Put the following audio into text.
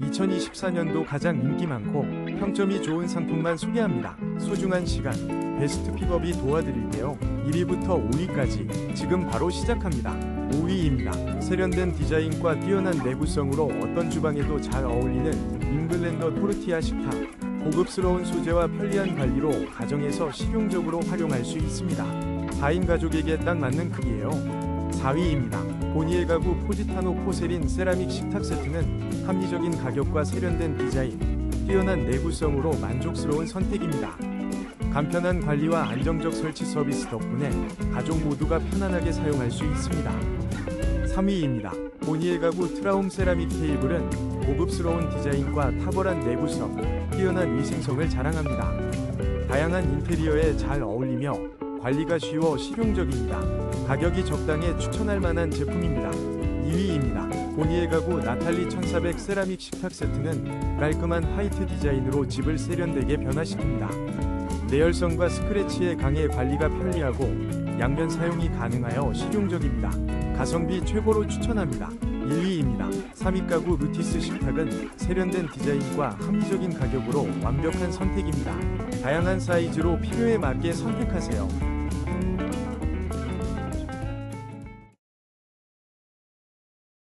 2024년도 가장 인기 많고 평점이 좋은 상품만 소개합니다. 소중한 시간, 베스트 픽업이 도와드릴게요. 1위부터 5위까지 지금 바로 시작합니다. 5위입니다. 세련된 디자인과 뛰어난 내구성으로 어떤 주방에도 잘 어울리는 잉글랜더 토르티아 식탁. 고급스러운 소재와 편리한 관리로 가정에서 실용적으로 활용할 수 있습니다. 4인 가족에게 딱 맞는 크기예요. 4위입니다. 보니엘 가구 포지타노 포세린 세라믹 식탁 세트는 합리적인 가격과 세련된 디자인, 뛰어난 내구성으로 만족스러운 선택입니다. 간편한 관리와 안정적 설치 서비스 덕분에 가족 모두가 편안하게 사용할 수 있습니다. 3위입니다. 보니엘 가구 트라움 세라믹 테이블은 고급스러운 디자인과 탁월한 내구성, 뛰어난 위생성을 자랑합니다. 다양한 인테리어에 잘 어울리며 관리가 쉬워 실용적입니다. 가격이 적당해 추천할 만한 제품입니다. 2위입니다. 보니엘 가구 나탈리 1400 세라믹 식탁 세트는 깔끔한 화이트 디자인으로 집을 세련되게 변화시킵니다. 내열성과 스크래치에 강해 관리가 편리하고 양면 사용이 가능하여 실용적입니다. 가성비 최고로 추천합니다. 1위입니다. 3위 가구 루티스 식탁은 세련된 디자인과 합리적인 가격으로 완벽한 선택입니다. 다양한 사이즈로 필요에 맞게 선택하세요.